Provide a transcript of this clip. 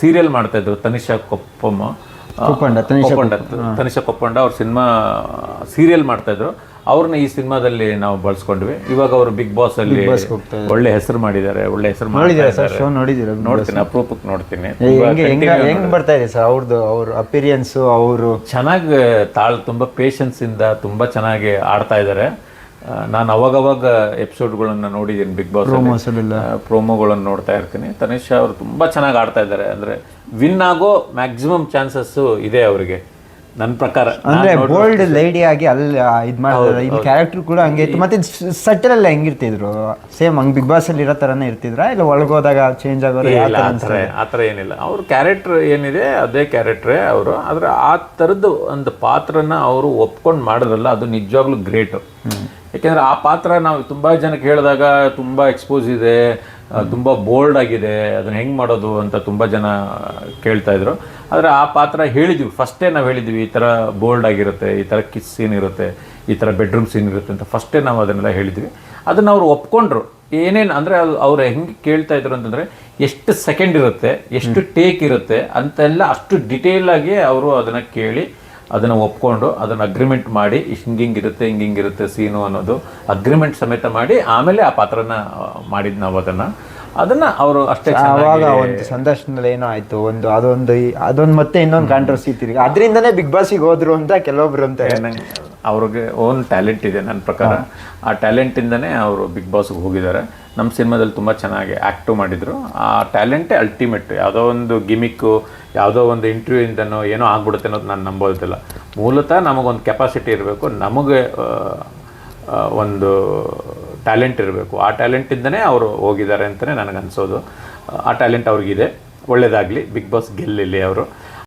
Serial ಮಾಡ್ತಾ ಇದ್ರು ತನಿಷಾ ಕೊಪ್ಪಮ್ಮ. ಕೊಪ್ಪಂಡ, ತನಿಷಾ ಕೊಪ್ಪಂಡ ತನಿಷಾ ಕೊಪ್ಪಂಡ ಅವ್ರ ಸಿನಿಮಾ ಸೀರಿಯಲ್ ಮಾಡ್ತಾ ಇದ್ರು. ಅವ್ರನ್ನ ಈ ಸಿನಿಮಾದಲ್ಲಿ ನಾವು ಬಳಸ್ಕೊಂಡ್ವಿ. ಇವಾಗ ಅವರು ಬಿಗ್ ಬಾಸ್ ಅಲ್ಲಿ ಒಳ್ಳೆ ಹೆಸರು ಮಾಡಿದ್ದಾರೆ ಒಳ್ಳೆ ಹೆಸರು ಮಾಡಿದ್ದಾರೆ ಸರ್? ಶೋ ನೋಡಿದ್ದೀರಾ ನೋಡ್ತೀನಿ ಅಪರೂಪಕ್ಕೆ ನೋಡ್ತೀನಿ. ಹೆಂಗ್ ಬರ್ತಾ ಇದೆ ಸರ್ ಅವ್ರದ್ದು ಅವ್ರ ಅಪಿರಿಯನ್ಸು ಅವರು? ಚೆನ್ನಾಗಿ ತಾಳ್ ತುಂಬಾ ಪೇಷನ್ಸ್ ಇಂದ ತುಂಬಾ ಚೆನ್ನಾಗಿ ಆಡ್ತಾ ಇದ್ದಾರೆ. ನಾನು ಅವಾಗವಾಗ ಎಪಿಸೋಡ್ಗಳನ್ನು ನೋಡಿದ್ದೀನಿ ಬಿಗ್ ಬಾಸ್ ಪ್ರೋಮೋಗಳನ್ನು ನೋಡ್ತಾ ಇರ್ತೀನಿ. ತನಿಷ್ ಅವರು ತುಂಬ ಚೆನ್ನಾಗಿ ಆಡ್ತಾ ಇದ್ದಾರೆ. ಅಂದರೆ ವಿನ್ ಆಗೋ ಮ್ಯಾಕ್ಸಿಮಮ್ ಚಾನ್ಸಸ್ಸು ಇದೆ ಅವರಿಗೆ. ನನ್ನ ಪ್ರಕಾರ. ಅಂದ್ರೆ ಬೋಲ್ಡ್ ಲೇಡಿ ಆಗಿ ಅಲ್ಲಿ ಇದು ಮಾಡಿದ್ರೆ ಇಲ್ಲಿ ಕ್ಯಾರೆಕ್ಟರ್ ಕೂಡ ಹಂಗೆ ಇತ್ತು. ಮತ್ತೆ ಸಟಲ್ ಎಲ್ಲ ಹೆಂಗಿರ್ತಿದ್ರು ಸೇಮ್ ಹಂಗೆ ಬಿಗ್ ಬಾಸ್ ಅಲ್ಲಿ ಇರೋ ತರನೇ ಇರ್ತಿದ್ರ? ಇಲ್ಲ ಒಳಗೋದಾಗ ಚೇಂಜ್ ಆಗೋರು ಆ ಥರ ಏನಿಲ್ಲ. ಅವ್ರ ಕ್ಯಾರೆಕ್ಟರ್ ಏನಿದೆ ಅದೇ ಕ್ಯಾರೆಕ್ಟ್ರೇ ಅವರು. ಆದರೆ ಆ ಥರದ್ದು ಒಂದು ಪಾತ್ರನ ಅವರು ಒಪ್ಕೊಂಡು ಮಾಡಿದ್ರಲ್ಲ ಅದು ನಿಜವಾಗ್ಲೂ ಗ್ರೇಟು ಯಾಕೆಂದ್ರೆ ಆ ಪಾತ್ರ ನಾವು ತುಂಬ ಜನಕ್ಕೆ ಹೇಳಿದಾಗ ತುಂಬ ಎಕ್ಸ್ಪೋಸ್ ಇದೆ ತುಂಬ ಬೋಲ್ಡ್ ಆಗಿದೆ ಅದನ್ನು ಹೆಂಗೆ ಮಾಡೋದು ಅಂತ ತುಂಬ ಜನ ಕೇಳ್ತಾ ಇದ್ರು. ಆದರೆ ಆ ಪಾತ್ರ ಹೇಳಿದ್ವಿ. ಫಸ್ಟೇ ನಾವು ಹೇಳಿದ್ವಿ ಈ ಥರ ಬೋಲ್ಡ್ ಆಗಿರುತ್ತೆ ಈ ಥರ ಕಿಸ್ ಸೀನ್ ಇರುತ್ತೆ ಈ ಥರ ಬೆಡ್ರೂಮ್ ಸೀನ್ ಇರುತ್ತೆ ಅಂತ ಫಸ್ಟೇ ನಾವು ಅದನ್ನೆಲ್ಲ ಹೇಳಿದ್ವಿ. ಅದನ್ನು ಅವ್ರು ಒಪ್ಕೊಂಡ್ರು. ಏನೇನು ಅಂದರೆ ಅವ್ರು ಹೆಂಗೆ ಕೇಳ್ತಾ ಇದ್ರು ಅಂತಂದರೆ ಎಷ್ಟು ಸೆಕೆಂಡ್ ಇರುತ್ತೆ ಎಷ್ಟು ಟೇಕ್ ಇರುತ್ತೆ ಅಂತೆಲ್ಲ ಅಷ್ಟು ಡಿಟೇಲಾಗಿ ಅವರು ಅದನ್ನು ಕೇಳಿ ಅದನ್ನು ಒಪ್ಕೊಂಡು ಅದನ್ನು ಅಗ್ರಿಮೆಂಟ್ ಮಾಡಿ ಹಿಂಗಿಂಗಿರುತ್ತೆ ಇರುತ್ತೆ ಸೀನು ಅನ್ನೋದು ಅಗ್ರಿಮೆಂಟ್ ಸಮೇತ ಮಾಡಿ ಆಮೇಲೆ ಆ ಪಾತ್ರನ ಮಾಡಿದ್ದು ನಾವು ಅದನ್ನು. ಅದನ್ನ ಅವರು ಅಷ್ಟೇ ಅವಾಗ ಒಂದು ಸಂದರ್ಶನದಲ್ಲಿ ಏನೋ ಆಯ್ತು ಒಂದು ಅದೊಂದು ಅದೊಂದು ಮತ್ತೆ ಇನ್ನೊಂದು ಕಾಂಟ್ರವರ್ಸಿ ತಿರುಗಿ. ಅದರಿಂದನೇ ಬಿಗ್ ಬಾಸಿಗೆ ಹೋದ್ರು ಅಂತ ಕೆಲವೊಬ್ರು ಅಂತ ಅವ್ರಿಗೆ ಓನ್ ಟ್ಯಾಲೆಂಟ್ ಇದೆ ನನ್ನ ಪ್ರಕಾರ. ಆ ಟ್ಯಾಲೆಂಟಿಂದನೇ ಅವರು ಬಿಗ್ ಬಾಸ್ಗೆ ಹೋಗಿದ್ದಾರೆ. ನಮ್ಮ ಸಿನಿಮಾದಲ್ಲಿ ತುಂಬ ಚೆನ್ನಾಗಿ ಆ್ಯಕ್ಟು ಮಾಡಿದರು. ಆ ಟ್ಯಾಲೆಂಟೇ ಅಲ್ಟಿಮೇಟ್ ಯಾವುದೋ ಒಂದು ಗಿಮಿಕ್ಕು ಯಾವುದೋ ಒಂದು ಇಂಟರ್ವ್ಯೂಯಿಂದನೋ ಏನೋ ಆಗ್ಬಿಡುತ್ತೆ ಅನ್ನೋದು ನಾನು ನಂಬೋದಿಲ್ಲ. ಮೂಲತಃ ನಮಗೊಂದು ಕೆಪಾಸಿಟಿ ಇರಬೇಕು. ನಮಗೆ ಒಂದು ಟ್ಯಾಲೆಂಟ್ ಇರಬೇಕು. ಆ ಟ್ಯಾಲೆಂಟಿಂದನೇ ಅವರು ಹೋಗಿದ್ದಾರೆ ಅಂತಲೇ ನನಗೆ ಅನಿಸೋದು ಆ ಟ್ಯಾಲೆಂಟ್ ಅವ್ರಿಗಿದೆ. ಒಳ್ಳೇದಾಗಲಿ. ಬಿಗ್ ಬಾಸ್ ಗೆಲ್ಲಿಲಿ ಅವರು.